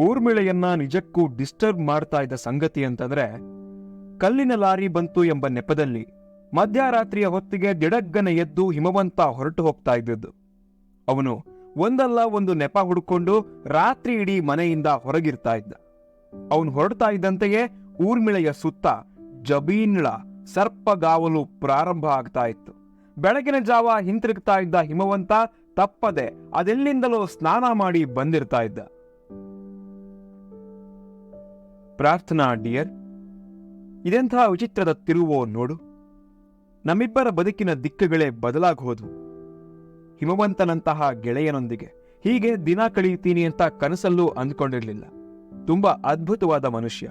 ಊರ್ಮಿಳೆಯನ್ನ ನಿಜಕ್ಕೂ ಡಿಸ್ಟರ್ಬ್ ಮಾಡ್ತಾ ಇದ್ದ ಸಂಗತಿ ಅಂತಂದ್ರೆ, ಕಲ್ಲಿನ ಲಾರಿ ಬಂತು ಎಂಬ ನೆಪದಲ್ಲಿ ಮಧ್ಯರಾತ್ರಿಯ ಹೊತ್ತಿಗೆ ದಿಡಗ್ಗನ ಎದ್ದು ಹಿಮವಂತ ಹೊರಟು ಹೋಗ್ತಾ ಇದ್ದದ್ದು. ಅವನು ಒಂದಲ್ಲ ಒಂದು ನೆಪ ಹುಡುಕೊಂಡು ರಾತ್ರಿ ಇಡೀ ಮನೆಯಿಂದ ಹೊರಗಿರ್ತಾ ಇದ್ದ. ಅವನು ಹೊರಡ್ತಾ ಇದ್ದಂತೆಯೇ ಊರ್ಮಿಳೆಯ ಸುತ್ತ ಜಬೀನ್ಳ ಸರ್ಪಗಾವಲು ಪ್ರಾರಂಭ ಆಗ್ತಾ ಇತ್ತು. ಬೆಳಗಿನ ಜಾವ ಹಿಂತಿರುಗ್ತಾ ಇದ್ದ ಹಿಮವಂತ ತಪ್ಪದೆ ಅದೆಲ್ಲಿಂದಲೋ ಸ್ನಾನ ಮಾಡಿ ಬಂದಿರ್ತಾ ಇದ್ದ. ಪ್ರಾರ್ಥನಾ ಡಿಯರ್ ಇದೆಂಥ ವಿಚಿತ್ರದ ತಿರುವೋ ನೋಡು. ನಮ್ಮಿಬ್ಬರ ಬದುಕಿನ ದಿಕ್ಕುಗಳೇ ಬದಲಾಗುವುದು ಹಿಮವಂತನಂತಹ ಗೆಳೆಯನೊಂದಿಗೆ ಹೀಗೆ ದಿನ ಕಳೆಯುತ್ತೀನಿ ಅಂತ ಕನಸಲ್ಲೂ ಅಂದ್ಕೊಂಡಿರ್ಲಿಲ್ಲ. ತುಂಬ ಅದ್ಭುತವಾದ ಮನುಷ್ಯ.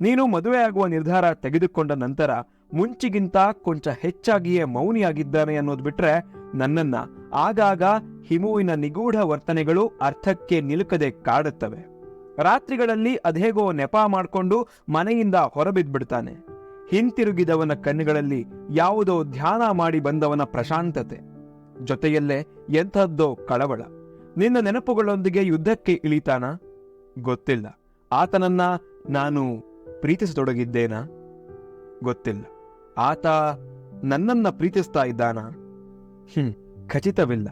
ನೀನು ಮದುವೆಯಾಗುವ ನಿರ್ಧಾರ ತೆಗೆದುಕೊಂಡ ನಂತರ ಮುಂಚಿಗಿಂತ ಕೊಂಚ ಹೆಚ್ಚಾಗಿಯೇ ಮೌನಿಯಾಗಿದ್ದಾನೆ ಅನ್ನೋದು ಬಿಟ್ರೆ ನನ್ನನ್ನ ಆಗಾಗ ಹಿಮುವಿನ ನಿಗೂಢ ವರ್ತನೆಗಳು ಅರ್ಥಕ್ಕೆ ನಿಲುಕದೆ ಕಾಡುತ್ತವೆ. ರಾತ್ರಿಗಳಲ್ಲಿ ಅದೇಗೋ ನೆಪ ಮಾಡಿಕೊಂಡು ಮನೆಯಿಂದ ಹೊರಬಿದ್ಬಿಡ್ತಾನೆ ಹಿಂತಿರುಗಿದವನ ಕಣ್ಣುಗಳಲ್ಲಿ ಯಾವುದೋ ಧ್ಯಾನ ಮಾಡಿ ಬಂದವನ ಪ್ರಶಾಂತತೆ. ಜೊತೆಯಲ್ಲೇ ಎಂಥದ್ದೋ ಕಳವಳ. ನಿನ್ನ ನೆನಪುಗಳೊಂದಿಗೆ ಯುದ್ಧಕ್ಕೆ ಇಳಿತಾನ? ಗೊತ್ತಿಲ್ಲ. ಆತನನ್ನ ನಾನು ಪ್ರೀತಿಸತೊಡಗಿದ್ದೇನಾ? ಗೊತ್ತಿಲ್ಲ. ಆತ ನನ್ನನ್ನ ಪ್ರೀತಿಸ್ತಾ ಇದ್ದಾನ? ಹ್ಮ್, ಖಚಿತವಿಲ್ಲ.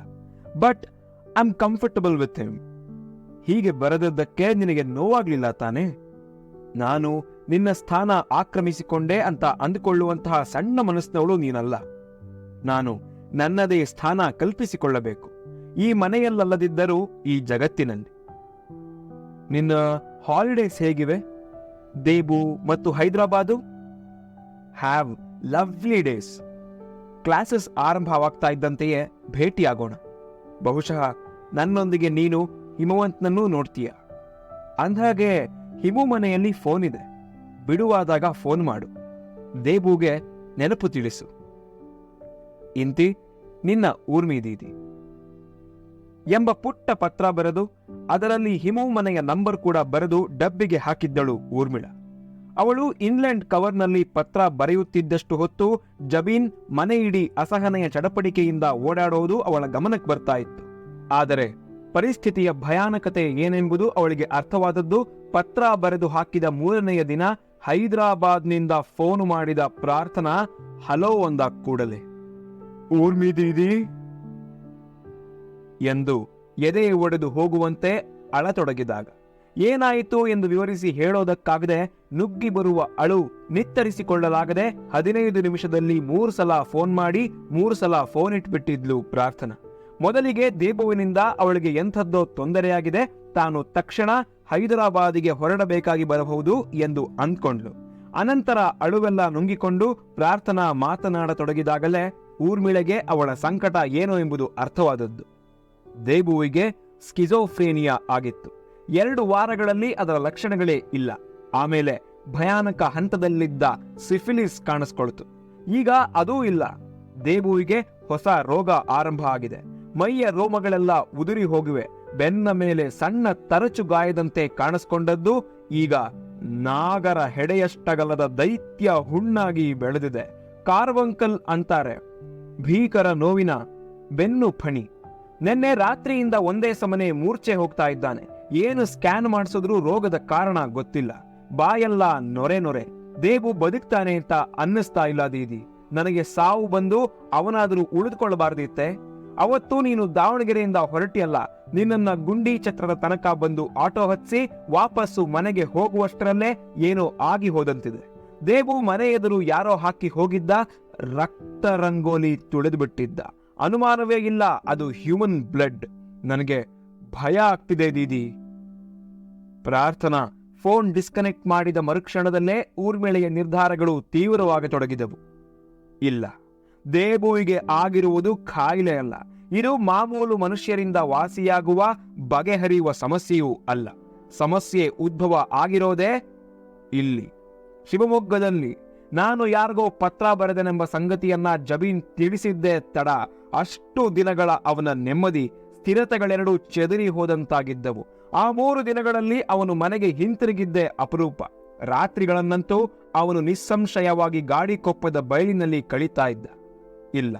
But, I am comfortable with him. ಹೀಗೆ ಬರೆದದ್ದಕ್ಕೆ ನಿನಗೆ ನೋವಾಗ್ಲಿಲ್ಲ ತಾನೆ? ನಾನು ನಿನ್ನ ಸ್ಥಾನ ಆಕ್ರಮಿಸಿಕೊಂಡೆ ಅಂತ ಅಂದುಕೊಳ್ಳುವಂತಹ ಸಣ್ಣ ಮನಸ್ಸಿನವಳು ನೀನಲ್ಲ. ನಾನು ನನ್ನದೇ ಸ್ಥಾನ ಕಲ್ಪಿಸಿಕೊಳ್ಳಬೇಕು. ಈ ಮನೆಯಲ್ಲಲ್ಲದಿದ್ದರೂ ಈ ಜಗತ್ತಿನಲ್ಲಿ. ನಿನ್ನ ಹಾಲಿಡೇಸ್ ಹೇಗಿವೆ? ದೇಬು ಮತ್ತು Hyderabad? Have lovely days. Classes ಆರಂಭವಾಗ್ತಾ ಇದ್ದಂತೆಯೇ ಭೇಟಿಯಾಗೋಣ. ಬಹುಶಃ ನನ್ನೊಂದಿಗೆ ನೀನು ಹಿಮವಂತನನ್ನೂ ನೋಡ್ತೀಯ. ಅಂದಾಗೆ ಹಿಮು ಮನೆಯಲ್ಲಿ ಫೋನ್ ಇದೆ. ಬಿಡುವಾದಾಗ ಫೋನ್ ಮಾಡು. ದೇಬುಗೆ ನೆನಪು ತಿಳಿಸು. ಇಂತಿ, ನಿನ್ನ ಊರ್ಮಿದೀದಿ ಎಂಬ ಪುಟ್ಟ ಪತ್ರ ಬರೆದು, ಅದರಲ್ಲಿ ಹಿಮು ಮನೆಯ ನಂಬರ್ ಕೂಡ ಬರೆದು ಡಬ್ಬಿಗೆ ಹಾಕಿದ್ದಳು ಊರ್ಮಿಳ. ಅವಳು ಇನ್ಲೆಂಡ್ ಕವರ್ನಲ್ಲಿ ಪತ್ರ ಬರೆಯುತ್ತಿದ್ದಷ್ಟು ಹೊತ್ತು ಜಬೀನ್ ಮನೆಯಿಡೀ ಅಸಹನೆಯ ಚಡಪಡಿಕೆಯಿಂದ ಓಡಾಡೋದು ಅವಳ ಗಮನಕ್ಕೆ ಬರ್ತಾ ಇತ್ತು. ಆದರೆ ಪರಿಸ್ಥಿತಿಯ ಭಯಾನಕತೆ ಏನೆಂಬುದು ಅವಳಿಗೆ ಅರ್ಥವಾದದ್ದು. ಪತ್ರ ಬರೆದು ಹಾಕಿದ ಮೂರನೆಯ ದಿನ ಹೈದರಾಬಾದ್ನಿಂದ ಫೋನು ಮಾಡಿದ ಪ್ರಾರ್ಥನಾ ಹಲೋ ಒಂದ ಕೂಡಲೇ. ಊರ್ಮಿ ದೀದಿ ಎಂದು ಎದೆ ಒಡೆದು ಹೋಗುವಂತೆ ಅಳತೊಡಗಿದಾಗ. ಏನಾಯಿತು ಎಂದು ವಿವರಿಸಿ ಹೇಳೋದಕ್ಕಾಗದೆ ನುಗ್ಗಿ ಬರುವ ಅಳು ನಿತ್ತರಿಸಿಕೊಳ್ಳಲಾಗದೆ ಹದಿನೈದು ನಿಮಿಷದಲ್ಲಿ ಮೂರು ಸಲ ಫೋನ್ ಮಾಡಿ ಮೂರು ಸಲ ಫೋನ್ ಇಟ್ಬಿಟ್ಟಿದ್ಲು ಪ್ರಾರ್ಥನಾ. ಮೊದಲಿಗೆ ದೀಪುವಿನಿಂದ ಅವಳಿಗೆ ಎಂಥದ್ದೋ ತೊಂದರೆಯಾಗಿದೆ. ತಾನು ತಕ್ಷಣ ಹೈದರಾಬಾದಿಗೆ ಹೊರಡಬೇಕಾಗಿ ಬರಬಹುದು ಎಂದು ಅಂದ್ಕೊಂಡ್ಲು. ಅನಂತರ ಅಳುವೆಲ್ಲ ನುಂಗಿಕೊಂಡು ಪ್ರಾರ್ಥನಾ ಮಾತನಾಡತೊಡಗಿದಾಗಲೇ ಊರ್ಮಿಳೆಗೆ ಅವಳ ಸಂಕಟ ಏನು ಎಂಬುದು ಅರ್ಥವಾದದ್ದು. ದೇಬುವಿಗೆ ಸ್ಕಿಜೋಫ್ರೇನಿಯಾ ಆಗಿತ್ತು. ಎರಡು ವಾರಗಳಲ್ಲಿ ಅದರ ಲಕ್ಷಣಗಳೇ ಇಲ್ಲ. ಆಮೇಲೆ ಭಯಾನಕ ಹಂತದಲ್ಲಿದ್ದ ಸಿಫಿಲಿಸ್ ಕಾಣಿಸ್ಕೊಳ್ತು. ಈಗ ಅದೂ ಇಲ್ಲ. ದೇಬುವಿಗೆ ಹೊಸ ರೋಗ ಆರಂಭ ಆಗಿದೆ. ಮೈಯ ರೋಮಗಳೆಲ್ಲ ಉದುರಿ ಹೋಗಿವೆ. ಬೆನ್ನ ಮೇಲೆ ಸಣ್ಣ ತರಚು ಗಾಯದಂತೆ ಕಾಣಿಸ್ಕೊಂಡದ್ದು ಈಗ ನಾಗರ ಹೆಡೆಯಷ್ಟಗಲದ ದೈತ್ಯ ಹುಣ್ಣಾಗಿ ಬೆಳೆದಿದೆ. ಕಾರ್ವಂಕಲ್ ಅಂತಾರೆ, ಭೀಕರ ನೋವಿನ ಬೆನ್ನು ಫಣಿ. ನಿನ್ನೆ ರಾತ್ರಿಯಿಂದ ಒಂದೇ ಸಮನೆ ಮೂರ್ಛೆ ಹೋಗ್ತಾ ಇದ್ದಾನೆ. ಏನು ಸ್ಕ್ಯಾನ್ ಮಾಡಿಸಿದ್ರೂ ರೋಗದ ಕಾರಣ ಗೊತ್ತಿಲ್ಲ. ಬಾಯೆಲ್ಲ ನೊರೆ ನೊರೆ. ದೇವು ಬದುಕ್ತಾನೆ ಅಂತ ಅನ್ನಿಸ್ತಾ ಇಲ್ಲ ದೀದಿ. ನನಗೆ ಸಾವು ಬಂದು ಅವನಾದರೂ ಉಳಿದುಕೊಳ್ಳಬಾರ್ದಿತ್ತೆ? ಅವತ್ತು ನೀನು ದಾವಣಗೆರೆಯಿಂದ ಹೊರಟಿಯಲ್ಲ. ನಿನ್ನನ್ನ ಗುಂಡಿ ಚಕ್ರದ ತನಕ ಬಂದು ಆಟೋ ಹತ್ಸಿ ವಾಪಸ್ಸು ಮನೆಗೆ ಹೋಗುವಷ್ಟರಲ್ಲೇ ಏನೋ ಆಗಿ ಹೋದಂತಿದೆ. ದೇವು ಮನೆ ಎದುರು ಯಾರೋ ಹಾಕಿ ಹೋಗಿದ್ದ, ರಕ್ತ ರಂಗೋಲಿ ತುಳಿದು ಬಿಟ್ಟಿದ್ದ. ಅನುಮಾನವೇ ಇಲ್ಲ, ಅದು ಹ್ಯೂಮನ್ ಬ್ಲಡ್ ನನಗೆ ಭಯ ಆಗ್ತಿದೆ ದೀದಿ. ಪ್ರಾರ್ಥನಾ ಫೋನ್ ಡಿಸ್ಕನೆಕ್ಟ್ ಮಾಡಿದ ಮರುಕ್ಷಣದಲ್ಲೇ ಊರ್ಮಿಳೆಯ ನಿರ್ಧಾರಗಳು ತೀವ್ರವಾಗತೊಡಗಿದವು ಇಲ್ಲ. ದೇಬುವಿಗೆ ಆಗಿರುವುದು ಕಾಯಿಲೆ ಅಲ್ಲ. ಇದು ಮಾಮೂಲು ಮನುಷ್ಯರಿಂದ ವಾಸಿಯಾಗುವ, ಬಗೆಹರಿಯುವ ಸಮಸ್ಯೆಯೂ ಅಲ್ಲ. ಸಮಸ್ಯೆ ಉದ್ಭವ ಆಗಿರೋದೇ ಇಲ್ಲಿ. ಶಿವಮೊಗ್ಗದಲ್ಲಿ ನಾನು ಯಾರಿಗೋ ಪತ್ರ ಬರೆದನೆಂಬ ಸಂಗತಿಯನ್ನ ಜಬೀನ್ ತಿಳಿಸಿದ್ದೇ ತಡ. ಅಷ್ಟು ದಿನಗಳ ಅವನ ನೆಮ್ಮದಿ, ಸ್ಥಿರತೆಗಳೆರಡೂ ಚೆದರಿ ಹೋದಂತಾಗಿದ್ದವು. ಆ ಮೂರು ದಿನಗಳಲ್ಲಿ ಅವನು ಮನೆಗೆ ಹಿಂತಿರುಗಿದ್ದೇ ಅಪರೂಪ. ರಾತ್ರಿಗಳನ್ನಂತೂ ಅವನು ನಿಸ್ಸಂಶಯವಾಗಿ ಗಾಡಿ ಕೊಪ್ಪದ ಬಯಲಿನಲ್ಲಿ ಕಳೀತಾ ಇದ್ದ. ಇಲ್ಲ.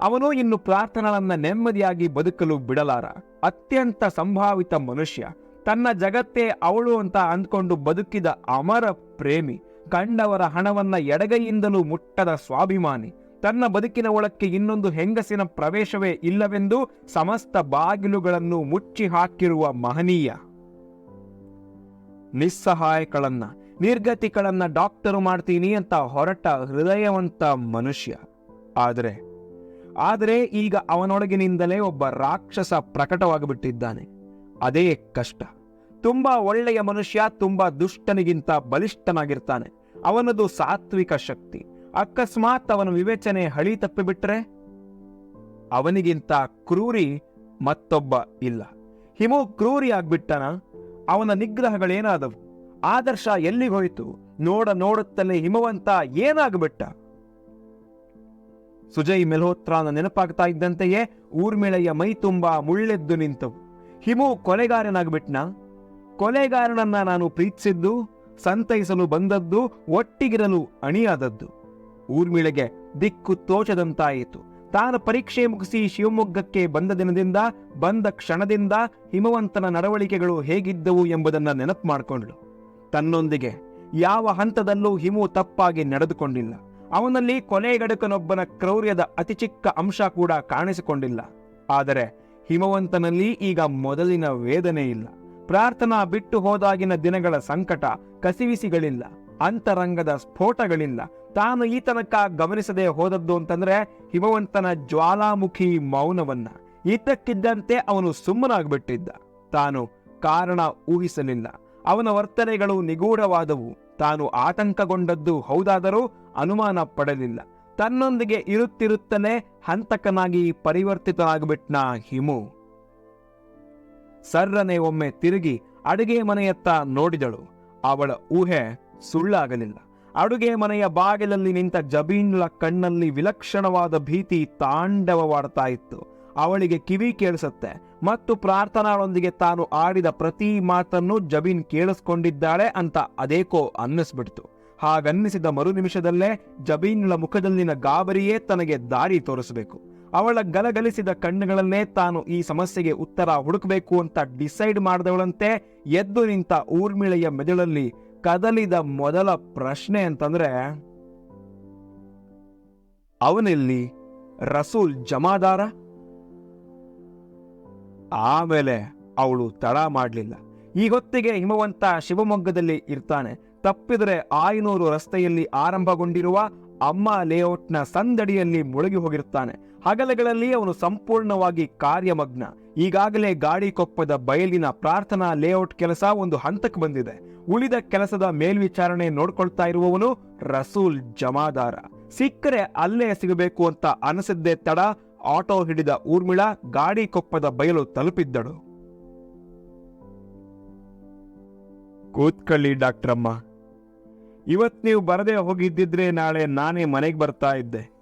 ಅವನು ಇನ್ನು ಪ್ರಾರ್ಥನಳನ್ನ ನೆಮ್ಮದಿಯಾಗಿ ಬದುಕಲು ಬಿಡಲಾರ. ಅತ್ಯಂತ ಸಂಭಾವಿತ ಮನುಷ್ಯ. ತನ್ನ ಜಗತ್ತೇ ಅವಳು ಅಂತ ಅಂದ್ಕೊಂಡು ಬದುಕಿದ ಅಮರ ಪ್ರೇಮಿ. ಕಂಡವರ ಹಣವನ್ನ ಎಡಗೈಯಿಂದಲೂ ಮುಟ್ಟದ ಸ್ವಾಭಿಮಾನಿ. ತನ್ನ ಬದುಕಿನ ಒಳಕ್ಕೆ ಇನ್ನೊಂದು ಹೆಂಗಸಿನ ಪ್ರವೇಶವೇ ಇಲ್ಲವೆಂದು ಸಮಸ್ತ ಬಾಗಿಲುಗಳನ್ನು ಮುಚ್ಚಿ ಹಾಕಿರುವ ಮಹನೀಯ. ನಿಸ್ಸಹಾಯಕಳನ್ನ, ನಿರ್ಗತಿಗಳನ್ನ ಡಾಕ್ಟರು ಮಾಡ್ತೀನಿ ಅಂತ ಹೊರಟ ಹೃದಯವಂತ ಮನುಷ್ಯ. ಆದರೆ ಆದರೆ ಈಗ ಅವನೊಳಗಿನಿಂದಲೇ ಒಬ್ಬ ರಾಕ್ಷಸ ಪ್ರಕಟವಾಗಿಬಿಟ್ಟಿದ್ದಾನೆ. ಅದೇ ಕಷ್ಟ. ತುಂಬಾ ಒಳ್ಳೆಯ ಮನುಷ್ಯ, ತುಂಬಾ ದುಷ್ಟನಿಗಿಂತ ಬಲಿಷ್ಠನಾಗಿರ್ತಾನೆ. ಅವನದು ಸಾತ್ವಿಕ ಶಕ್ತಿ. ಅಕಸ್ಮಾತ್ ಅವನ ವಿವೇಚನೆ ಹಳಿ ತಪ್ಪಿಬಿಟ್ರೆ? ಅವನಿಗಿಂತ ಕ್ರೂರಿ ಮತ್ತೊಬ್ಬ ಇಲ್ಲ. ಹಿಮು ಕ್ರೂರಿ ಆಗ್ಬಿಟ್ಟನ? ಅವನ ನಿಗ್ರಹಗಳೇನಾದವು? ಆದರ್ಶ ಎಲ್ಲಿಗೋಯ್ತು ನೋಡ ನೋಡುತ್ತಲೇ ಹಿಮವಂತ ಏನಾಗ್ಬಿಟ್ಟ? ಸುಜಯ್ ಮೆಲ್ಹೋತ್ರಾನ ನೆನಪಾಗ್ತಾ ಇದ್ದಂತೆಯೇ ಊರ್ಮಿಳೆಯ ಮೈ ತುಂಬಾ ಮುಳ್ಳೆದ್ದು ನಿಂತವು. ಹಿಮು ಕೊಲೆಗಾರನಾಗ್ಬಿಟ್ನ. ಕೊಲೆಗಾರನನ್ನ ನಾನು ಪ್ರೀತಿಸಿದ್ದು, ಸಂತೈಸಲು ಬಂದದ್ದು, ಒಟ್ಟಿಗಿರಲು ಅಣಿಯಾದದ್ದು. ಊರ್ಮಿಳೆಗೆ ದಿಕ್ಕು ತೋಚದಂತಾಯಿತು. ತಾನು ಪರೀಕ್ಷೆ ಮುಗಿಸಿ ಶಿವಮೊಗ್ಗಕ್ಕೆ ಬಂದ ದಿನದಿಂದ, ಬಂದ ಕ್ಷಣದಿಂದ ಹಿಮವಂತನ ನಡವಳಿಕೆಗಳು ಹೇಗಿದ್ದವು ಎಂಬುದನ್ನ ನೆನಪು ಮಾಡಿಕೊಂಡ್ಳು. ತನ್ನೊಂದಿಗೆ ಯಾವ ಹಂತದಲ್ಲೂ ಹಿಮು ತಪ್ಪಾಗಿ ನಡೆದುಕೊಂಡಿಲ್ಲ. ಅವನಲ್ಲಿ ಕೊನೆಗಡಕನೊಬ್ಬನ ಕ್ರೌರ್ಯದ ಅತಿ ಚಿಕ್ಕ ಅಂಶ ಕೂಡ ಕಾಣಿಸಿಕೊಂಡಿಲ್ಲ. ಆದರೆ ಹಿಮವಂತನಲ್ಲಿ ಈಗ ಮೊದಲಿನ ವೇದನೆ ಇಲ್ಲ. ಪ್ರಾರ್ಥನಾ ಬಿಟ್ಟು ಹೋದಾಗಿನ ದಿನಗಳ ಸಂಕಟ ಕಸಿವಿಸಿಗಳಿಲ್ಲ. ಅಂತರಂಗದ ಸ್ಫೋಟಗಳಿಲ್ಲ. ತಾನು ಈ ತನಕ ಗಮನಿಸದೆ ಹೋದದ್ದು ಅಂತಂದ್ರೆ ಹಿಮವಂತನ ಜ್ವಾಲಾಮುಖಿ ಮೌನವನ್ನ. ಈತಕ್ಕಿದ್ದಂತೆ ಅವನು ಸುಮ್ಮನಾಗ್ಬಿಟ್ಟಿದ್ದ. ತಾನು ಕಾರಣ ಊಹಿಸಲಿಲ್ಲ. ಅವನ ವರ್ತನೆಗಳು ನಿಗೂಢವಾದವು. ತಾನು ಆತಂಕಗೊಂಡದ್ದು ಹೌದಾದರೂ ಅನುಮಾನ ಪಡಲಿಲ್ಲ. ತನ್ನೊಂದಿಗೆ ಇರುತ್ತಿರುತ್ತಲೇ ಹಂತಕನಾಗಿ ಪರಿವರ್ತಿತನಾಗಿಬಿಟ್ನ ಹಿಮು. ಸರ್ರನೆ ಒಮ್ಮೆ ತಿರುಗಿ ಅಡುಗೆ ಮನೆಯತ್ತ ನೋಡಿದಳು. ಅವಳ ಊಹೆ ಸುಳ್ಳಾಗಲಿಲ್ಲ. ಅಡುಗೆ ಮನೆಯ ಬಾಗಿಲಲ್ಲಿ ನಿಂತ ಜಬೀನ್ಲ ಕಣ್ಣಲ್ಲಿ ವಿಲಕ್ಷಣವಾದ ಭೀತಿ ತಾಂಡವವಾಡ್ತಾ ಇತ್ತು. ಅವಳಿಗೆ ಕಿವಿ ಕೇಳಿಸುತ್ತೆ ಮತ್ತು ಪ್ರಾರ್ಥನಾಳೊಂದಿಗೆ ತಾನು ಆಡಿದ ಪ್ರತಿ ಮಾತನ್ನು ಜಬೀನ್ ಕೇಳಿಸ್ಕೊಂಡಿದ್ದಾಳೆ ಅಂತ ಅದೇಕೋ ಅನ್ನಿಸ್ಬಿಡ್ತು. ಹಾಗನ್ನಿಸಿದ ಮರು ನಿಮಿಷದಲ್ಲೇ ಜಬೀನ್ಳ ಮುಖದಲ್ಲಿನ ಗಾಬರಿಯೇ ತನಗೆ ದಾರಿ ತೋರಿಸಬೇಕು. ಅವಳ ಗಲಗಲಿಸಿದ ಕಣ್ಣುಗಳನ್ನೇ ತಾನು ಈ ಸಮಸ್ಯೆಗೆ ಉತ್ತರ ಹುಡುಕಬೇಕು ಅಂತ ಡಿಸೈಡ್ ಮಾಡಿದವಳಂತೆ ಎದ್ದು ನಿಂತ ಊರ್ಮಿಳೆಯ ಮೆದುಳಲ್ಲಿ ಕದಲಿದ ಮೊದಲ ಪ್ರಶ್ನೆ ಅಂತಂದ್ರೆ, ಅವನಲ್ಲಿ ರಸೂಲ್ ಜಮಾದಾರ? ಆಮೇಲೆ ಅವಳು ತಡ ಮಾಡಲಿಲ್ಲ. ಈ ಹೊತ್ತಿಗೆ ಹಿಮವಂತ ಶಿವಮೊಗ್ಗದಲ್ಲಿ ಇರ್ತಾನೆ. ತಪ್ಪಿದರೆ ಆಯನೂರು ರಸ್ತೆಯಲ್ಲಿ ಆರಂಭಗೊಂಡಿರುವ ಅಮ್ಮ ಲೇಔಟ್ನ ಸಂದಡಿಯಲ್ಲಿ ಮುಳುಗಿ ಹೋಗಿರ್ತಾನೆ. ಹಗಲಗಳಲ್ಲಿ ಅವನು ಸಂಪೂರ್ಣವಾಗಿ ಕಾರ್ಯಮಗ್ನ. ಈಗಾಗಲೇ ಗಾಡಿಕೊಪ್ಪದ ಬಯಲಿನ ಪ್ರಾರ್ಥನಾ ಲೇಔಟ್ ಕೆಲಸ ಒಂದು ಹಂತಕ್ಕೆ ಬಂದಿದೆ. ಉಳಿದ ಕೆಲಸದ ಮೇಲ್ವಿಚಾರಣೆ ನೋಡ್ಕೊಳ್ತಾ ಇರುವವನು ರಸೂಲ್ ಜಮಾದಾರ. ಸಿಕ್ಕರೆ ಅಲ್ಲೇ ಸಿಗಬೇಕು ಅಂತ ಅನಿಸಿದ್ದೇ ತಡ ಆಟೋ ಹಿಡಿದ ಊರ್ಮಿಳ ಗಾಡಿಕೊಪ್ಪದ ಬಯಲು ತಲುಪಿದ್ದಳು. ಕೂತ್ಕಳ್ಳಿ ಡಾಕ್ಟ್ರಮ್ಮ. ಇವತ್ ನೀವು ಬರದೇ ಹೋಗಿದ್ದಿದ್ರೆ ನಾಳೆ ನಾನೇ ಮನೆಗೆ ಬರ್ತಾ ಇದ್ದೆ.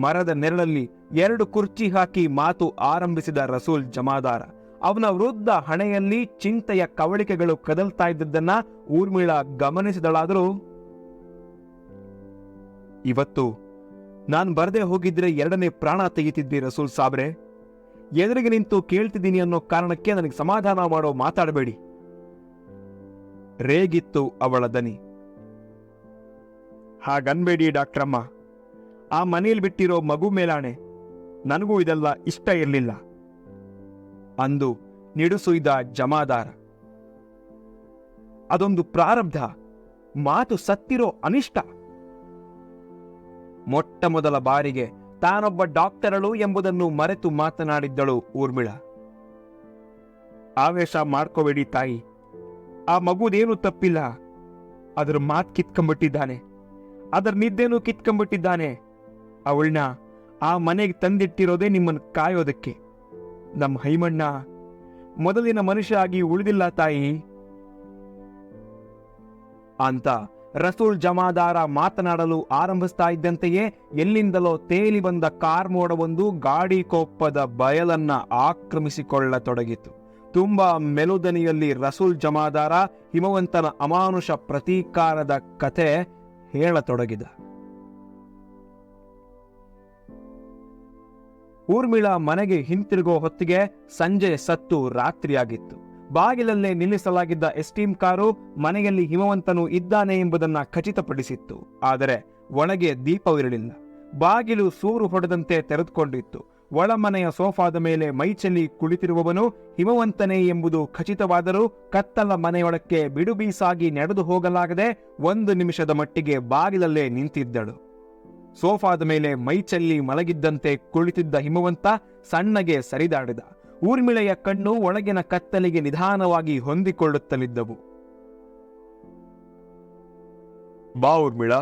ಮರದ ನೆರಳಲ್ಲಿ ಎರಡು ಕುರ್ಚಿ ಹಾಕಿ ಮಾತು ಆರಂಭಿಸಿದ ರಸೂಲ್ ಜಮಾದಾರ. ಅವನ ವೃದ್ಧ ಹಣೆಯಲ್ಲಿ ಚಿಂತೆಯ ಕವಳಿಕೆಗಳು ಕದಲ್ತಾ ಇದ್ದದ್ದನ್ನ ಊರ್ಮಿಳ ಗಮನಿಸಿದಳಾದರೂ, ಇವತ್ತು ನಾನು ಬರದೆ ಹೋಗಿದ್ರೆ ಎರಡನೇ ಪ್ರಾಣ ತೆಗಿತಿದ್ದೆ ರಸೂಲ್ ಸಾಬ್ರೆ. ಎದುರಿಗೆ ನಿಂತು ಕೇಳ್ತಿದ್ದೀನಿ ಅನ್ನೋ ಕಾರಣಕ್ಕೆ ನನಗೆ ಸಮಾಧಾನ ಮಾಡೋ ಮಾತಾಡಬೇಡಿ. ರೇಗಿತ್ತು ಅವಳ ದನಿ. ಹಾಗನ್ಬೇಡಿ ಡಾಕ್ಟ್ರಮ್ಮ. ಆ ಮನೆಯಲ್ಲಿ ಬಿಟ್ಟಿರೋ ಮಗು ಮೇಲಾಣೆ. ನನಗೂ ಇದೆಲ್ಲ ಇಷ್ಟ ಇರಲಿಲ್ಲ. ಅಂದು ನಿಡುಸುಯ್ದ ಜಮಾದಾರ. ಅದೊಂದು ಪ್ರಾರಬ್ಧ. ಮಾತು ಸತ್ತಿರೋ ಅನಿಷ್ಟ. ಮೊಟ್ಟ ಮೊದಲ ಬಾರಿಗೆ ತಾನೊಬ್ಬ ಡಾಕ್ಟರಳು ಎಂಬುದನ್ನು ಮರೆತು ಮಾತನಾಡಿದ್ದಳು ಊರ್ಮಿಳ. ಆವೇಶ ಮಾಡ್ಕೋಬೇಡಿ ತಾಯಿ. ಆ ಮಗುದೇನು ತಪ್ಪಿಲ್ಲ. ಅದರ ಮಾತ್ ಕಿತ್ಕೊಂಡ್ಬಿಟ್ಟಿದ್ದಾನೆ ಅದರ ನಿದ್ದೆನೂ ಕಿತ್ಕೊಂಡ್ಬಿಟ್ಟಿದ್ದಾನೆ ಅವಳನ್ನ ಆ ಮನೆಗೆ ತಂದಿಟ್ಟಿರೋದೇ ನಿಮ್ಮನ್ನು ಕಾಯೋದಕ್ಕೆ. ನಮ್ಮ ಹೈಮಣ್ಣ ಮೊದಲಿನ ಮನುಷ್ಯ ಆಗಿ ಉಳಿದಿಲ್ಲ ತಾಯಿ. ಅಂತ ರಸೂಲ್ ಜಮಾದಾರ ಮಾತನಾಡಲು ಆರಂಭಿಸ್ತಾ ಇದ್ದಂತೆಯೇ ಎಲ್ಲಿಂದಲೋ ತೇಲಿ ಬಂದ ಕಾರ್ ಮೋಡವೊಂದು ಗಾಡಿ ಕೊಪ್ಪದ ಬಯಲನ್ನ ಆಕ್ರಮಿಸಿಕೊಳ್ಳತೊಡಗಿತು. ತುಂಬಾ ಮೆಲುದನಿಯಲ್ಲಿ ರಸೂಲ್ ಜಮಾದಾರ ಹಿಮವಂತನ ಅಮಾನುಷ ಪ್ರತೀಕಾರದ ಕತೆ ಹೇಳತೊಡಗಿದ. ಊರ್ಮಿಳ ಮನೆಗೆ ಹಿಂತಿರುಗೋ ಹೊತ್ತಿಗೆ ಸಂಜೆ ಸತ್ತು ರಾತ್ರಿಯಾಗಿತ್ತು. ಬಾಗಿಲಲ್ಲೇ ನಿಲ್ಲಿಸಲಾಗಿದ್ದ ಎಸ್ಟೀಮ್ ಕಾರು ಮನೆಯಲ್ಲಿ ಹಿಮವಂತನು ಇದ್ದಾನೆ ಎಂಬುದನ್ನ ಖಚಿತಪಡಿಸಿತ್ತು. ಆದರೆ ಒಳಗೆ ದೀಪವಿರಲಿಲ್ಲ. ಬಾಗಿಲು ಸೂರು ಹೊಡೆದಂತೆ ತೆರೆದುಕೊಂಡಿತ್ತು. ಒಳಮನೆಯ ಸೋಫಾದ ಮೇಲೆ ಮೈಚಲ್ಲಿ ಕುಳಿತಿರುವವನು ಹಿಮವಂತನೇ ಎಂಬುದು ಖಚಿತವಾದರೂ ಕತ್ತಲ ಮನೆಯೊಳಕ್ಕೆ ಬಿಡುಬೀಸಾಗಿ ನಡೆದು ಹೋಗಲಾಗದೆ ಒಂದು ನಿಮಿಷದ ಮಟ್ಟಿಗೆ ಬಾಗಿಲಲ್ಲೇ ನಿಂತಿದ್ದಳು. ಸೋಫಾದ ಮೇಲೆ ಮೈಚಲ್ಲಿ ಮಲಗಿದ್ದಂತೆ ಕುಳಿತಿದ್ದ ಹಿಮವಂತ ಸಣ್ಣಗೆ ಸರಿದಾಡಿದ. ಊರ್ಮಿಳೆಯ ಕಣ್ಣು ಒಳಗಿನ ಕತ್ತಲಿಗೆ ನಿಧಾನವಾಗಿ ಹೊಂದಿಕೊಳ್ಳುತ್ತಲಿದ್ದವು. ಬಾ ಊರ್ಮಿಳ.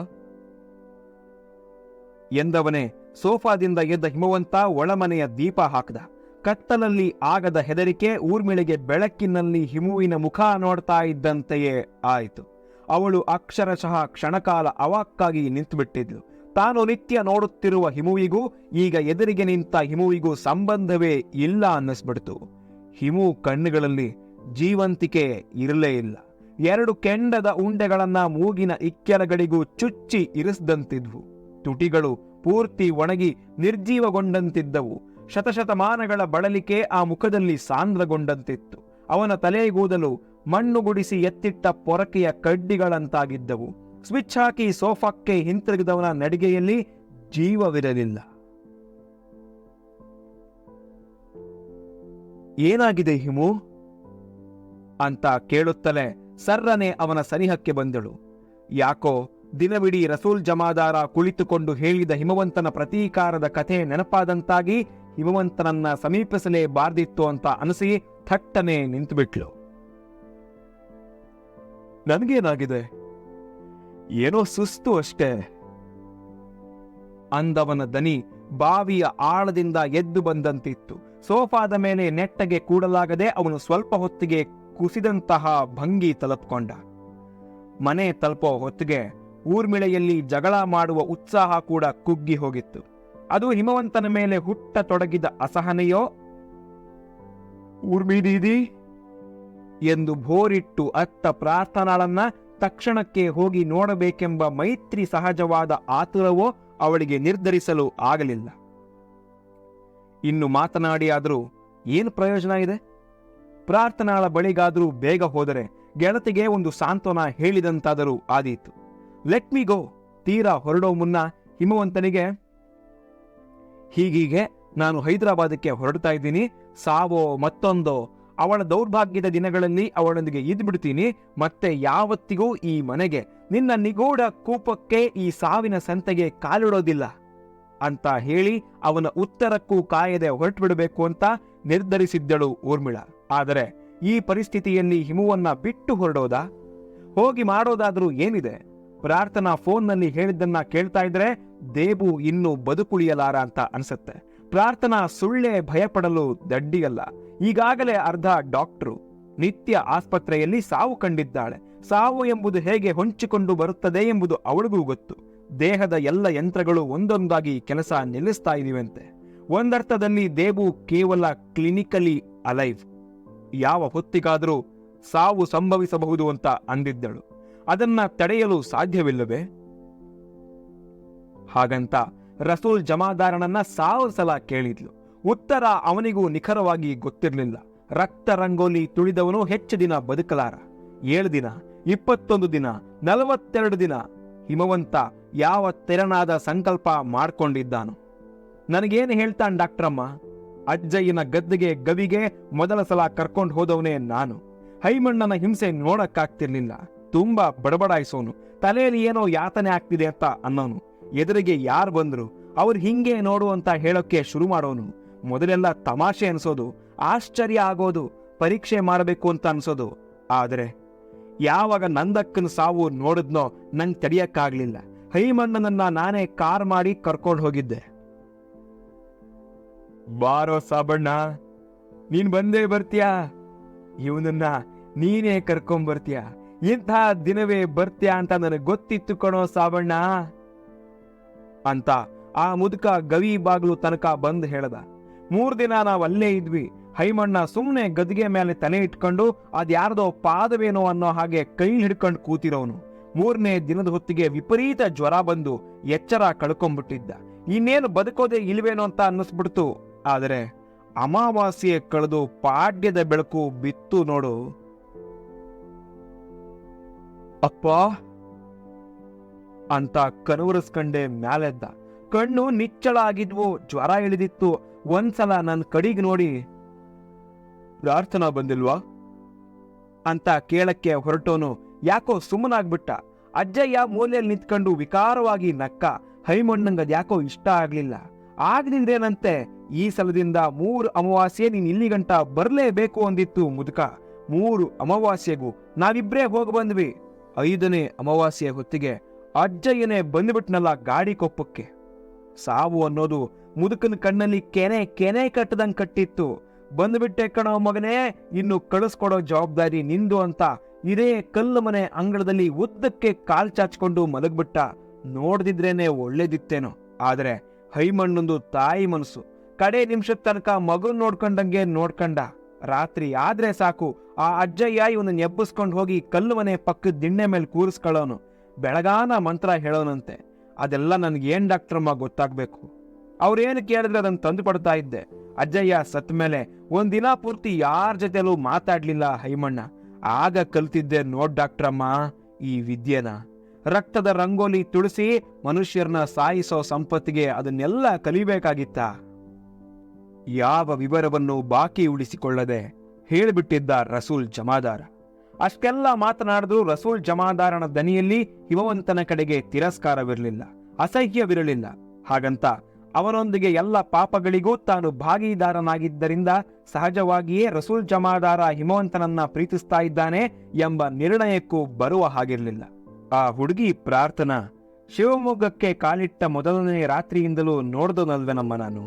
ಎಂದವನೇ ಸೋಫಾದಿಂದ ಎದ್ದ ಹಿಮವಂತ ಒಳಮನೆಯ ದೀಪ ಹಾಕಿದ. ಕತ್ತಲಲ್ಲಿ ಆಗದ ಹೆದರಿಕೆ ಊರ್ಮಿಳೆಗೆ ಬೆಳಕಿನಲ್ಲಿ ಹಿಮುವಿನ ಮುಖ ನೋಡ್ತಾ ಇದ್ದಂತೆಯೇ ಆಯಿತು. ಅವಳು ಅಕ್ಷರಶಃ ಕ್ಷಣಕಾಲ ಅವಾಕ್ಕಾಗಿ ನಿಂತುಬಿಟ್ಟಿದ್ಲು. ತಾನು ನಿತ್ಯ ನೋಡುತ್ತಿರುವ ಹಿಮುವಿಗೂ, ಈಗ ಎದುರಿಗೆ ನಿಂತ ಹಿಮುವಿಗೂ ಸಂಬಂಧವೇ ಇಲ್ಲ ಅನ್ನಿಸ್ಬಿಡ್ತು. ಹಿಮು ಕಣ್ಣುಗಳಲ್ಲಿ ಜೀವಂತಿಕೆ ಇರಲೇ ಇಲ್ಲ. ಎರಡು ಕೆಂಡದ ಉಂಡೆಗಳನ್ನ ಮೂಗಿನ ಇಕ್ಕೆಲಗಳಿಗೂ ಚುಚ್ಚಿ ಇರಿಸಿದಂತಿದ್ವು. ತುಟಿಗಳು ಪೂರ್ತಿ ಒಣಗಿ ನಿರ್ಜೀವಗೊಂಡಂತಿದ್ದವು. ಶತಶತಮಾನಗಳ ಬಳಲಿಕೆ ಆ ಮುಖದಲ್ಲಿ ಸಾಂದ್ರಗೊಂಡಂತಿತ್ತು. ಅವನ ತಲೆಗೂದಲು ಮಣ್ಣುಗುಡಿಸಿ ಎತ್ತಿಟ್ಟ ಪೊರಕೆಯ ಕಡ್ಡಿಗಳಂತಾಗಿದ್ದವು. ಸ್ವಿಚ್ ಹಾಕಿ ಸೋಫಾಕ್ಕೆ ಹಿಂತಿರುಗಿದವನ ನಡಿಗೆಯಲ್ಲಿ ಜೀವವಿರಲಿಲ್ಲ. ಏನಾಗಿದೆ ಹಿಮು? ಅಂತ ಕೇಳುತ್ತಲೇ ಸರ್ರನೆ ಅವನ ಸನಿಹಕ್ಕೆ ಬಂದಳು. ಯಾಕೋ ದಿನವಿಡೀ ರಸೂಲ್ ಜಮಾದಾರ ಕುಳಿತುಕೊಂಡು ಹೇಳಿದ ಹಿಮವಂತನ ಪ್ರತೀಕಾರದ ಕಥೆ ನೆನಪಾದಂತಾಗಿ ಹಿಮವಂತನನ್ನ ಸಮೀಪಿಸಲೇ ಬಾರ್ದಿತ್ತು ಅಂತ ಅನಿಸಿ ಥಟ್ಟನೆ ನಿಂತುಬಿಟ್ಲು. ನನಗೇನಾಗಿದೆ? ಏನೋ ಸುಸ್ತು ಅಷ್ಟೇ. ಅಂದವನ ದನಿ ಬಾವಿಯ ಆಳದಿಂದ ಎದ್ದು ಬಂದಂತಿತ್ತು. ಸೋಫಾದ ಮೇಲೆ ನೆಟ್ಟಗೆ ಕೂಡಲಾಗದೆ ಅವನು ಸ್ವಲ್ಪ ಹೊತ್ತಿಗೆ ಕುಸಿದಂತಹ ಭಂಗಿ ತಲುಪ್ಕೊಂಡ. ಮನೆ ತಲುಪೋ ಹೊತ್ತಿಗೆ ಊರ್ಮಿಳೆಯಲ್ಲಿ ಜಗಳ ಮಾಡುವ ಉತ್ಸಾಹ ಕೂಡ ಕುಗ್ಗಿ ಹೋಗಿತ್ತು. ಅದು ಹಿಮವಂತನ ಮೇಲೆ ಹುಟ್ಟ ತೊಡಗಿದ ಅಸಹನೆಯೋ? ಊರ್ಮಿ ದೀದಿ ಎಂದು ಭೋರಿಟ್ಟು ಅತ್ತ ಪ್ರಾರ್ಥನಾಳನ್ನ ತಕ್ಷಣಕ್ಕೆ ಹೋಗಿ ನೋಡಬೇಕೆಂಬ ಮೈತ್ರಿ ಸಹಜವಾದ ಆತುರವೋ ಅವಳಿಗೆ ನಿರ್ಧರಿಸಲು ಆಗಲಿಲ್ಲ. ಇನ್ನು ಮಾತನಾಡಿ ಆದರೂ ಏನು ಪ್ರಯೋಜನ ಇದೆ? ಪ್ರಾರ್ಥನಾಳ ಬಳಿಗಾದರೂ ಬೇಗ ಹೋದರೆ ಗೆಳತಿಗೆ ಒಂದು ಸಾಂತ್ವನ ಹೇಳಿದಂತಾದರೂ ಆದೀತು. ಲೆಟ್ ಮಿ ಗೋ ತೀರಾ ಹೊರಡೋ ಮುನ್ನ ಹಿಮವಂತನಿಗೆ, ಹೀಗೀಗೆ ನಾನು ಹೈದರಾಬಾದಕ್ಕೆ ಹೊರಡ್ತಾ ಇದ್ದೀನಿ, ಸಾವೋ ಮತ್ತೊಂದೋ ಅವಳ ದೌರ್ಭಾಗ್ಯದ ದಿನಗಳಲ್ಲಿ ಅವಳೊಂದಿಗೆ ಇದ್ಬಿಡ್ತೀನಿ. ಮತ್ತೆ ಯಾವತ್ತಿಗೂ ಈ ಮನೆಗೆ, ನಿನ್ನ ನಿಗೂಢ ಕೂಪಕ್ಕೆ ಈ ಸಾವಿನ ಸಂತೆಗೆ ಕಾಲಿಡೋದಿಲ್ಲ ಅಂತ ಹೇಳಿ ಅವನ ಉತ್ತರಕ್ಕೂ ಕಾಯದೆ ಹೊರಟುಬಿಡಬೇಕು ಅಂತ ನಿರ್ಧರಿಸಿದ್ದಳು ಊರ್ಮಿಳ. ಆದರೆ ಈ ಪರಿಸ್ಥಿತಿಯಲ್ಲಿ ಹಿಮುವನ್ನ ಬಿಟ್ಟು ಹೊರಡೋದಾ? ಹೋಗಿ ಮಾಡೋದಾದ್ರೂ ಏನಿದೆ? ಪ್ರಾರ್ಥನಾ ಫೋನ್ನಲ್ಲಿ ಹೇಳಿದ್ದನ್ನ ಕೇಳ್ತಾ ಇದ್ರೆ ದೇಬು ಇನ್ನೂ ಬದುಕುಳಿಯಲಾರ ಅಂತ ಅನ್ಸುತ್ತೆ. ಪ್ರಾರ್ಥನಾ ಸುಳ್ಳೆ ಭಯಪಡಲು ದಡ್ಡಿಯಲ್ಲ. ಈಗಾಗಲೇ ಅರ್ಧ ಡಾಕ್ಟ್ರು ನಿತ್ಯ ಆಸ್ಪತ್ರೆಯಲ್ಲಿ ಸಾವು ಕಂಡಿದ್ದಾಳೆ. ಸಾವು ಎಂಬುದು ಹೇಗೆ ಹೊಂಚಿಕೊಂಡು ಬರುತ್ತದೆ ಎಂಬುದು ಅವಳಿಗೂ ಗೊತ್ತು. ದೇಹದ ಎಲ್ಲ ಯಂತ್ರಗಳು ಒಂದೊಂದಾಗಿ ಕೆಲಸ ನಿಲ್ಲಿಸ್ತಾ ಇದೀವಂತೆ ಒಂದರ್ಥದಲ್ಲಿ ದೇಬು ಕೇವಲ ಕ್ಲಿನಿಕಲಿ ಅಲೈವ್. ಯಾವ ಹೊತ್ತಿಗಾದರೂ ಸಾವು ಸಂಭವಿಸಬಹುದು ಅಂತ ಅಂದಿದ್ದಳು. ಅದನ್ನ ತಡೆಯಲು ಸಾಧ್ಯವಿಲ್ಲವೇ? ಹಾಗಂತ ರಸೂಲ್ ಜಮಾದಾರನನ್ನ ಸಾವು ಸಲ ಕೇಳಿದ್ಲು. ಉತ್ತರ ಅವನಿಗೂ ನಿಖರವಾಗಿ ಗೊತ್ತಿರಲಿಲ್ಲ. ರಕ್ತ ರಂಗೋಲಿ ತುಳಿದವನು ಹೆಚ್ಚು ದಿನ ಬದುಕಲಾರ. ಏಳು ದಿನ, ಇಪ್ಪತ್ತೊಂದು ದಿನ, ನಲವತ್ತೆರಡು ದಿನ, ಹಿಮವಂತ ಯಾವ ತೆರನಾದ ಸಂಕಲ್ಪ ಮಾಡಿಕೊಂಡಿದ್ದಾನು. ನನಗೇನು ಹೇಳ್ತಾನೆ ಡಾಕ್ಟ್ರಮ್ಮ? ಅಜ್ಜಯ್ಯನ ಗದ್ದೆಗೆ ಗವಿಗೆ ಮೊದಲ ಸಲ ಕರ್ಕೊಂಡು ಹೋದವನೇ ನಾನು. ಹೈಮಣ್ಣನ ಹಿಂಸೆ ನೋಡಕ್ಕಾಗ್ತಿರ್ಲಿಲ್ಲ. ತುಂಬಾ ಬಡಬಡಾಯಿಸೋನು. ತಲೆಯಲ್ಲಿ ಏನೋ ಯಾತನೆ ಆಗ್ತಿದೆ ಅಂತ ಅನ್ನೋನು. ಎದುರಿಗೆ ಯಾರು ಬಂದ್ರು, ಅವ್ರು ಹಿಂಗೆ ನೋಡು ಅಂತ ಹೇಳೋಕೆ ಶುರು ಮಾಡೋನು. ಮೊದಲೆಲ್ಲ ತಮಾಷೆ ಅನ್ಸೋದು, ಆಶ್ಚರ್ಯ ಆಗೋದು, ಪರೀಕ್ಷೆ ಮಾಡಬೇಕು ಅಂತ ಅನ್ಸೋದು. ಆದರೆ ಯಾವಾಗ ನಂದಕ್ಕನ ಸಾವು ನೋಡಿದ್ನೋ ನಂಗೆ ತಡೆಯಕ್ಕಾಗಲಿಲ್ಲ. ಹೈಮಣ್ಣನನ್ನ ನಾನೇ ಕಾರ್ ಮಾಡಿ ಕರ್ಕೊಂಡು ಹೋಗಿದ್ದೆ. ಬಾರೋ ಸಾಬಣ್ಣ, ನೀನ್ ಬಂದೇ ಬರ್ತೀಯಾ? ಇವನನ್ನ ನೀನೇ ಕರ್ಕೊಂಡ್ ಬರ್ತೀಯ? ಇಂಥ ದಿನವೇ ಬರ್ತೀಯ ಅಂತ ನನಗೆ ಗೊತ್ತಿತ್ತು ಕಣೋ ಸಾಬಣ್ಣ. ಅಂತ ಆ ಮುದುಕ ಗವಿ ಬಾಗ್ಲು ತನಕ ಬಂದು ಹೇಳ್ದ. ಮೂರ್ ದಿನ ನಾವು ಅಲ್ಲೇ ಇದ್ವಿ. ಹೈಮಣ್ಣ ಸುಮ್ಮನೆ ಗದ್ಗೆ ಮೇಲೆ ತಲೆ ಇಟ್ಕೊಂಡು ಅದ್ಯಾರ್ದೋ ಪಾದವೇನೋ ಅನ್ನೋ ಹಾಗೆ ಕೈ ಹಿಡ್ಕೊಂಡು ಕೂತಿರೋನು. ಮೂರನೇ ದಿನದ ಹೊತ್ತಿಗೆ ವಿಪರೀತ ಜ್ವರ ಬಂದು ಎಚ್ಚರ ಕಳ್ಕೊಂಡ್ಬಿಟ್ಟಿದ್ದ ಇನ್ನೇನು ಬದುಕೋದೇ ಇಲ್ವೇನೋ ಅಂತ ಅನ್ನಿಸ್ಬಿಡ್ತು. ಆದರೆ ಅಮಾವಾಸ್ಯೆ ಕಳೆದು ಪಾಡ್ಯದ ಬೆಳಕು ಬಿತ್ತು ನೋಡು. ಅಪ್ಪ! ಅಂತ ಕನವರಿಸ್ಕಂಡೆ ಮ್ಯಾಲೆದ್ದ. ಕಣ್ಣು ನಿಚ್ಚಳ ಆಗಿದ್ವು, ಜ್ವರ ಇಳಿದಿತ್ತು. ಒಂದ್ಸಲ ನನ್ನ ಕಡಿಗೆ ನೋಡಿ ಪ್ರಾರ್ಥನಾ ಬಂದಿಲ್ವಾ? ಅಂತ ಕೇಳಕ್ಕೆ ಹೊರಟೋನು ಯಾಕೋ ಸುಮ್ಮನಾಗ್ಬಿಟ್ಟ. ಅಜ್ಜಯ್ಯ ಮೂಲೆಯಲ್ಲಿ ನಿಂತ್ಕೊಂಡು ವಿಕಾರವಾಗಿ ನಕ್ಕ, ಹೈಮಣ್ಣಂಗದ್ ಯಾಕೋ ಇಷ್ಟ ಆಗ್ಲಿಲ್ಲ. ಆಗ್ನಿಂದೇನಂತೆ ಈ ಸಲದಿಂದ ಮೂರು ಅಮಾವಾಸ್ಯೆ ನೀನ್ ಇಲ್ಲಿ ಗಂಟ ಬರ್ಲೇಬೇಕು ಅಂದಿತ್ತು ಮುದುಕ. ಮೂರು ಅಮಾವಾಸ್ಯೆಗೂ ನಾವಿಬ್ರೇ ಹೋಗಿ ಬಂದ್ವಿ. ಐದನೇ ಅಮಾವಾಸ್ಯೆ ಹೊತ್ತಿಗೆ ಅಜ್ಜಯ್ಯನೇ ಬಂದ್ಬಿಟ್ನಲ್ಲ ಗಾಡಿ ಕೊಪ್ಪಕ್ಕೆ. ಸಾವು ಅನ್ನೋದು ಮುದುಕನ ಕಣ್ಣಲ್ಲಿ ಕೆನೆ ಕೆನೆ ಕಟ್ಟದಂಗ್ ಕಟ್ಟಿತ್ತು. ಬಂದ್ಬಿಟ್ಟೆ ಕಣೋ ಮಗನೇ, ಇನ್ನು ಕಳಿಸ್ಕೊಡೋ ಜವಾಬ್ದಾರಿ ನಿಂದು ಅಂತ ಇದೇ ಕಲ್ಲು ಮನೆ ಅಂಗಳದಲ್ಲಿ ಉದ್ದಕ್ಕೆ ಕಾಲ್ ಚಾಚ್ಕೊಂಡು ಮಲಗ್ಬಿಟ್ಟ. ನೋಡ್ದಿದ್ರೇನೆ ಒಳ್ಳೇದಿತ್ತೇನೋ, ಆದ್ರೆ ಹೈಮಣ್ಣೊಂದು ತಾಯಿ ಮನಸ್ಸು. ಕಡೆ ನಿಮಿಷದ ತನಕ ಮಗನ್ ನೋಡ್ಕೊಂಡಂಗೆ ನೋಡ್ಕಂಡ. ರಾತ್ರಿ ಆದ್ರೆ ಸಾಕು, ಆ ಅಜ್ಜಯ್ಯ ಇವನನ್ನ ಎಬ್ಬಿಸ್ಕೊಂಡು ಹೋಗಿ ಕಲ್ಲು ಮನೆ ಪಕ್ಕದ ದಿಣ್ಣೆ ಮೇಲೆ ಕೂರಿಸ್ಕೊಳ್ಳೋನು. ಬೆಳಗಾನ ಮಂತ್ರ ಹೇಳೋನಂತೆ. ಅದೆಲ್ಲ ನನಗೆ ಏನ್ ಡಾಕ್ಟ್ರಮ್ಮ ಗೊತ್ತಾಗ್ಬೇಕು? ಅವ್ರೇನು ಕೇಳಿದ್ರೆ ಅದನ್ನು ತಂದು ಪಡ್ತಾ ಇದ್ದೆ. ಅಜ್ಜಯ್ಯ ಸತ್ ಮೇಲೆ ಒಂದಿನ ಪೂರ್ತಿ ಯಾರ ಜೊತೆಲೂ ಮಾತಾಡ್ಲಿಲ್ಲ ಹೈಮಣ್ಣ. ಆಗ ಕಲ್ತಿದ್ದೆ ನೋಡ್ ಡಾಕ್ಟ್ರಮ್ಮ ಈ ವಿದ್ಯೆನ. ರಕ್ತದ ರಂಗೋಲಿ ತುಳಸಿ ಮನುಷ್ಯರನ್ನ ಸಾಯಿಸೋ ಸಂಪತ್ತಿಗೆ ಅದನ್ನೆಲ್ಲ ಕಲಿಬೇಕಾಗಿತ್ತ? ಯಾವ ವಿವರವನ್ನು ಬಾಕಿ ಉಳಿಸಿಕೊಳ್ಳದೆ ಹೇಳಿಬಿಟ್ಟಿದ್ದ ರಸೂಲ್ ಜಮಾದಾರ. ಅಷ್ಟೆಲ್ಲ ಮಾತನಾಡಿದ್ರು ರಸೂಲ್ ಜಮಾದಾರನ ದನಿಯಲ್ಲಿ ಹಿಮವಂತನ ಕಡೆಗೆ ತಿರಸ್ಕಾರವಿರಲಿಲ್ಲ, ಅಸಹ್ಯವಿರಲಿಲ್ಲ. ಹಾಗಂತ ಅವನೊಂದಿಗೆ ಎಲ್ಲ ಪಾಪಗಳಿಗೂ ತಾನು ಭಾಗಿದಾರನಾಗಿದ್ದರಿಂದ ಸಹಜವಾಗಿಯೇ ರಸೂಲ್ ಜಮಾದಾರ ಹಿಮವಂತನನ್ನ ಪ್ರೀತಿಸ್ತಾ ಇದ್ದಾನೆ ಎಂಬ ನಿರ್ಣಯಕ್ಕೂ ಬರುವ ಹಾಗಿರಲಿಲ್ಲ. ಆ ಹುಡುಗಿ ಪ್ರಾರ್ಥನಾ, ಶಿವಮೊಗ್ಗಕ್ಕೆ ಕಾಲಿಟ್ಟ ಮೊದಲನೇ ರಾತ್ರಿಯಿಂದಲೂ ನೋಡ್ದನಲ್ವೆನಮ್ಮ ನಾನು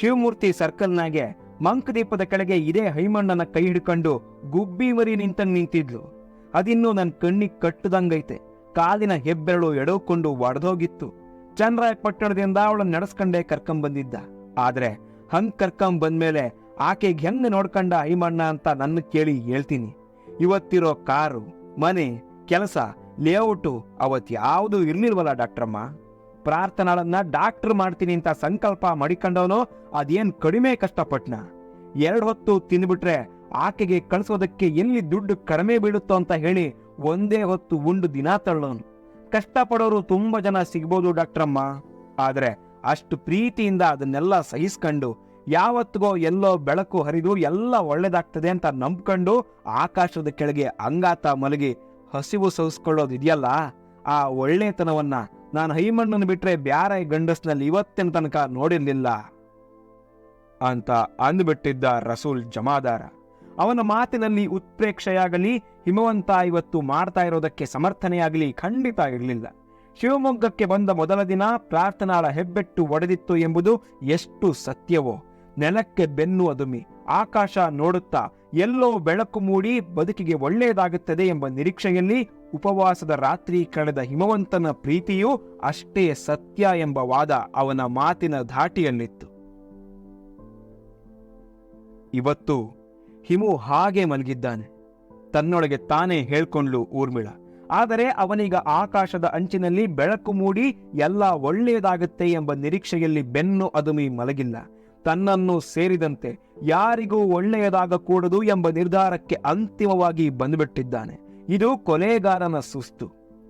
ಶಿವಮೂರ್ತಿ ಸರ್ಕಲ್ನಾಗೆ ಮಂಕದೀಪದ ಕೆಳಗೆ ಇದೇ ಹೈಮಣ್ಣನ ಕೈ ಹಿಡ್ಕೊಂಡು ಗುಬ್ಬಿ ಮರಿ ನಿಂತಂಗ್ ನಿಂತಿದ್ಲು. ಅದಿನ್ನೂ ನನ್ನ ಕಣ್ಣಿಗೆ ಕಟ್ಟದಂಗೈತೆ. ಕಾಲಿನ ಹೆಬ್ಬೆರಳು ಎಡವ್ಕೊಂಡು ಒಡೆದೋಗಿತ್ತು. ಚಂದ್ರಾಯಪಟ್ಟಣದಿಂದ ಅವಳನ್ನ ನಡೆಸ್ಕೊಂಡೇ ಕರ್ಕೊಂಬಂದಿದ್ದ. ಆದ್ರೆ ಹಂಗ್ ಕರ್ಕಂ ಬಂದ್ಮೇಲೆ ಆಕೆಗೆ ಹೆಂಗ್ ನೋಡ್ಕಂಡ ಹೈಮಣ್ಣ ಅಂತ ನನ್ನ ಕೇಳಿ ಹೇಳ್ತೀನಿ. ಇವತ್ತಿರೋ ಕಾರು, ಮನೆ, ಕೆಲಸ, ಲೇಔಟು ಅವತ್ ಯಾವುದು ಇರ್ಲಿಲ್ವಲ್ಲ ಡಾಕ್ಟ್ರಮ್ಮ? ಪ್ರಾರ್ಥನಾಳನ್ನ ಡಾಕ್ಟರ್ ಮಾಡ್ತೀನಿ ಅಂತ ಸಂಕಲ್ಪ ಮಾಡಿಕೊಂಡವನು ಅದೇನ್ ಕಡಿಮೆ ಕಷ್ಟಪಟ್ನ? ಎರಡು ಹೊತ್ತು ತಿಂದ್ಬಿಟ್ರೆ ಆಕೆಗೆ ಕಳಿಸೋದಕ್ಕೆ ಎಲ್ಲಿ ದುಡ್ಡು ಕಡಿಮೆ ಬೀಳುತ್ತೋ ಅಂತ ಹೇಳಿ ಒಂದೇ ಹೊತ್ತು ಉಂಡು ದಿನ ತಳ್ಳೋನು. ಕಷ್ಟಪಡೋರು ತುಂಬಾ ಜನ ಸಿಗ್ಬೋದು ಡಾಕ್ಟ್ರಮ್ಮ. ಆದ್ರೆ ಅಷ್ಟು ಪ್ರೀತಿಯಿಂದ ಅದನ್ನೆಲ್ಲ ಸಹಿಸ್ಕೊಂಡು ಯಾವತ್ತಿಗೋ ಎಲ್ಲೋ ಬೆಳಕು ಹರಿದು ಎಲ್ಲ ಒಳ್ಳೇದಾಗ್ತದೆ ಅಂತ ನಂಬ್ಕೊಂಡು ಆಕಾಶದ ಕೆಳಗೆ ಅಂಗಾತ ಮಲಗಿ ಹಸಿವು ಸಹಿಸ್ಕೊಳ್ಳೋದಿದೆಯಲ್ಲ, ಆ ಒಳ್ಳೆತನವನ್ನ ನಾನು ಹೈಮಣ್ಣನ ಬಿಟ್ರೆ ಬ್ಯಾರೆ ಗಂಡಸ್ನಲ್ಲಿ ಇವತ್ತಿನ ತನಕ ನೋಡಿರ್ಲಿಲ್ಲ ಅಂತ ಅಂದುಬಿಟ್ಟಿದ್ದ ರಸೂಲ್ ಜಮಾದಾರ. ಅವನ ಮಾತಿನಲ್ಲಿ ಉತ್ಪ್ರೇಕ್ಷೆಯಾಗಲಿ, ಹಿಮವಂತ ಇವತ್ತು ಮಾಡ್ತಾ ಇರೋದಕ್ಕೆ ಸಮರ್ಥನೆಯಾಗಲಿ ಖಂಡಿತ ಇರಲಿಲ್ಲ. ಶಿವಮೊಗ್ಗಕ್ಕೆ ಬಂದ ಮೊದಲ ದಿನ ಪ್ರಾರ್ಥನಾಳ ಹೆಬ್ಬೆಟ್ಟು ಒಡೆದಿತ್ತು ಎಂಬುದು ಎಷ್ಟು ಸತ್ಯವೋ. ನೆಲಕ್ಕೆ ಬೆನ್ನು ಅದುಮಿ ಆಕಾಶ ನೋಡುತ್ತಾ ಎಲ್ಲೋ ಬೆಳಕು ಮೂಡಿ ಬದುಕಿಗೆ ಒಳ್ಳೆಯದಾಗುತ್ತದೆ ಎಂಬ ನಿರೀಕ್ಷೆಯಲ್ಲಿ ಉಪವಾಸದ ರಾತ್ರಿ ಕಳೆದ ಹಿಮವಂತನ ಪ್ರೀತಿಯೂ ಅಷ್ಟೇ ಸತ್ಯ ಎಂಬ ವಾದ ಅವನ ಮಾತಿನ ಧಾಟಿಯಲ್ಲಿತ್ತು. ಇವತ್ತು ಹಿಮು ಹಾಗೆ ಮಲಗಿದ್ದಾನೆ. ತನ್ನೊಳಗೆ ತಾನೇ ಹೇಳ್ಕೊಂಡ್ಲು ಊರ್ಮಿಳ. ಆದರೆ ಅವನೀಗ ಆಕಾಶದ ಅಂಚಿನಲ್ಲಿ ಬೆಳಕು ಮೂಡಿ ಎಲ್ಲ ಒಳ್ಳೆಯದಾಗುತ್ತೆ ಎಂಬ ನಿರೀಕ್ಷೆಯಲ್ಲಿ ಬೆನ್ನು ಅದುಮಿ ಮಲಗಿಲ್ಲ. ತನ್ನನ್ನು ಸೇರಿದಂತೆ ಯಾರಿಗೂ ಒಳ್ಳೆಯದಾಗಕೂಡದು ಎಂಬ ನಿರ್ಧಾರಕ್ಕೆ ಅಂತಿಮವಾಗಿ ಬಂದುಬಿಟ್ಟಿದ್ದಾನೆ. ಇದು ಕೊಲೆಗಾರನ ಸುಸ್ತು.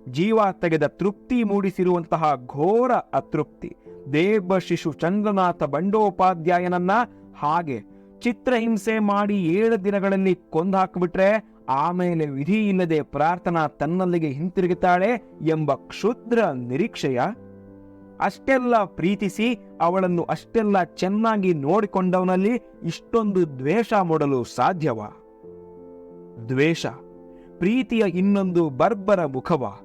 ಜೀವ ತೆಗೆದ ತೃಪ್ತಿ ಮೂಡಿಸಿರುವಂತಹ ಘೋರ ಅತೃಪ್ತಿ. ದೇವ ಶಿಶು ಚಂದ್ರನಾಥ ಬಂಡೋಪಾಧ್ಯಾಯನನ್ನ ಹಾಗೆ ಚಿತ್ರಹಿಂಸೆ ಮಾಡಿ ಏಳು ದಿನಗಳಲ್ಲಿ ಕೊಂದಾಕ್ಬಿಟ್ರೆ ಆಮೇಲೆ ವಿಧಿ ಇಲ್ಲದೆ ಪ್ರಾರ್ಥನಾ ತನ್ನಲ್ಲಿಗೆ ಹಿಂತಿರುಗುತ್ತಾಳೆ ಎಂಬ ಕ್ಷುದ್ರ ನಿರೀಕ್ಷೆಯ ಅಷ್ಟೆಲ್ಲ ಪ್ರೀತಿಸಿ ಅವಳನ್ನು ಅಷ್ಟೆಲ್ಲ ಚೆನ್ನಾಗಿ ನೋಡಿಕೊಂಡವನಲ್ಲಿ ಇಷ್ಟೊಂದು ದ್ವೇಷ ಮೂಡಲು ಸಾಧ್ಯವ. ದ್ವೇಷ, ಪ್ರೀತಿಯ ಇನ್ನೊಂದು ಬರ್ಬರ ಮುಖವ.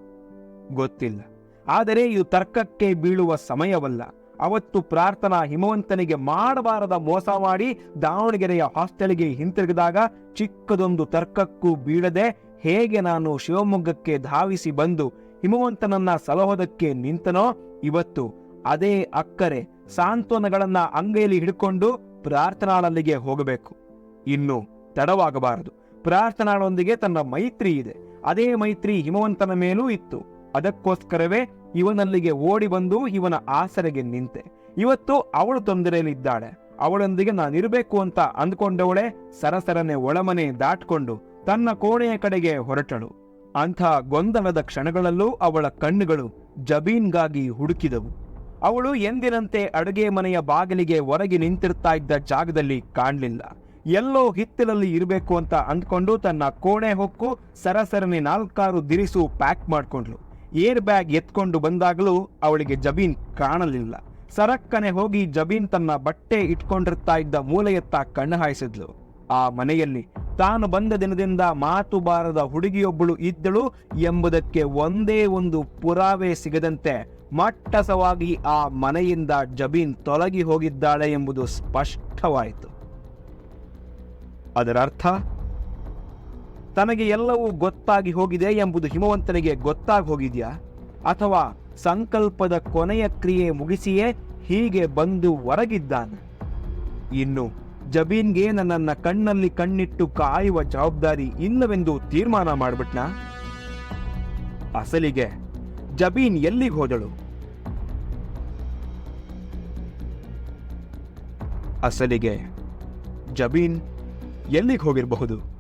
ಗೊತ್ತಿಲ್ಲ. ಆದರೆ ಇದು ತರ್ಕಕ್ಕೆ ಬೀಳುವ ಸಮಯವಲ್ಲ. ಅವತ್ತು ಪ್ರಾರ್ಥನಾ ಹಿಮವಂತನಿಗೆ ಮಾಡಬಾರದ ಮೋಸ ಮಾಡಿ ದಾವಣಗೆರೆಯ ಹಾಸ್ಟೆಲ್ಗೆ ಹಿಂತಿರುಗಿದಾಗ ಚಿಕ್ಕದೊಂದು ತರ್ಕಕ್ಕೂ ಬೀಳದೆ ಹೇಗೆ ನಾನು ಶಿವಮೊಗ್ಗಕ್ಕೆ ಧಾವಿಸಿ ಬಂದು ಹಿಮವಂತನನ್ನ ಸಲಹೋದಕ್ಕೆ ನಿಂತನೋ ಇವತ್ತು ಅದೇ ಅಕ್ಕರೆ ಸಾಂತ್ವನಗಳನ್ನ ಅಂಗೈಯಲ್ಲಿ ಹಿಡ್ಕೊಂಡು ಪ್ರಾರ್ಥನಾಳಲ್ಲಿಗೆ ಹೋಗಬೇಕು. ಇನ್ನು ತಡವಾಗಬಾರದು. ಪ್ರಾರ್ಥನಾಳೊಂದಿಗೆ ತನ್ನ ಮೈತ್ರಿ ಇದೆ. ಅದೇ ಮೈತ್ರಿ ಹಿಮವಂತನ ಮೇಲೂ ಇತ್ತು. ಅದಕ್ಕೋಸ್ಕರವೇ ಇವನಲ್ಲಿಗೆ ಓಡಿ ಬಂದು ಇವನ ಆಸರೆಗೆ ನಿಂತೆ. ಇವತ್ತು ಅವಳು ತೊಂದರೆಯಲ್ಲಿದ್ದಾಳೆ. ಅವಳೊಂದಿಗೆ ನಾನಿರಬೇಕು ಅಂತ ಅಂದ್ಕೊಂಡವಳೆ ಸರಸರನೆ ಒಳಮನೆ ದಾಟ್ಕೊಂಡು ತನ್ನ ಕೋಣೆಯ ಕಡೆಗೆ ಹೊರಟಳು. ಅಂಥ ಗೊಂದಲದ ಕ್ಷಣಗಳಲ್ಲೂ ಅವಳ ಕಣ್ಣುಗಳು ಜಬೀನ್ಗಾಗಿ ಹುಡುಕಿದವು. ಅವಳು ಎಂದಿನಂತೆ ಅಡುಗೆ ಮನೆಯ ಬಾಗಿಲಿಗೆ ಹೊರಗೆ ನಿಂತಿರ್ತಾ ಇದ್ದ ಜಾಗದಲ್ಲಿ ಕಾಣಲಿಲ್ಲ. ಎಲ್ಲೋ ಹಿತ್ತಲಲ್ಲಿ ಇರಬೇಕು ಅಂತ ಅಂದ್ಕೊಂಡು ತನ್ನ ಕೋಣೆ ಹೊಕ್ಕು ಸರಸರನೆ ನಾಲ್ಕಾರು ದಿರಿಸು ಪ್ಯಾಕ್ ಮಾಡಿಕೊಂಡ್ಳು. ಏರ್ ಬ್ಯಾಗ್ ಎತ್ಕೊಂಡು ಬಂದಾಗಲೂ ಅವಳಿಗೆ ಜಬೀನ್ ಕಾಣಲಿಲ್ಲ. ಸರಕ್ಕನೆ ಹೋಗಿ ಜಬೀನ್ ತನ್ನ ಬಟ್ಟೆ ಇಟ್ಕೊಂಡಿರ್ತಾ ಇದ್ದ ಮೂಲೆಯತ್ತ ಕಣ್ಣು ಹಾಯಿಸಿದ್ಲು. ಆ ಮನೆಯಲ್ಲಿ. ತಾನು ಬಂದ ದಿನದಿಂದ ಮಾತು ಬಾರದ ಹುಡುಗಿಯೊಬ್ಬಳು ಇದ್ದಳು ಎಂಬುದಕ್ಕೆ ಒಂದೇ ಒಂದು ಪುರಾವೆ ಸಿಗದಂತೆ ಮಟ್ಟಸವಾಗಿ ಆ ಮನೆಯಿಂದ ಜಬೀನ್ ತೊಲಗಿ ಹೋಗಿದ್ದಾಳೆ ಎಂಬುದು ಸ್ಪಷ್ಟವಾಯಿತು. ಅದರರ್ಥ, ತನಗೆ ಎಲ್ಲವೂ ಗೊತ್ತಾಗಿ ಹೋಗಿದೆ ಎಂಬುದು ಹಿಮವಂತನಿಗೆ ಗೊತ್ತಾಗಿ ಹೋಗಿದೆಯಾ? ಅಥವಾ ಸಂಕಲ್ಪದ ಕೊನೆಯ ಕ್ರಿಯೆ ಮುಗಿಸಿಯೇ ಹೀಗೆ ಬಂದು ಹೊರಗಿದ್ದಾನೆ ಇನ್ನು ಜಬೀನ್ಗೆ ನನ್ನನ್ನ ಕಣ್ಣಲ್ಲಿ ಕಣ್ಣಿಟ್ಟು ಕಾಯುವ ಜವಾಬ್ದಾರಿ ಇಲ್ಲವೆಂದು ತೀರ್ಮಾನ ಮಾಡ್ಬಿಟ್ನಾ? ಅಸಲಿಗೆ ಜಬೀನ್ ಎಲ್ಲಿಗೆ ಹೋದಳು? ಅಸಲಿಗೆ ಜಬೀನ್ ಎಲ್ಲಿಗೆ ಹೋಗಿರಬಹುದು?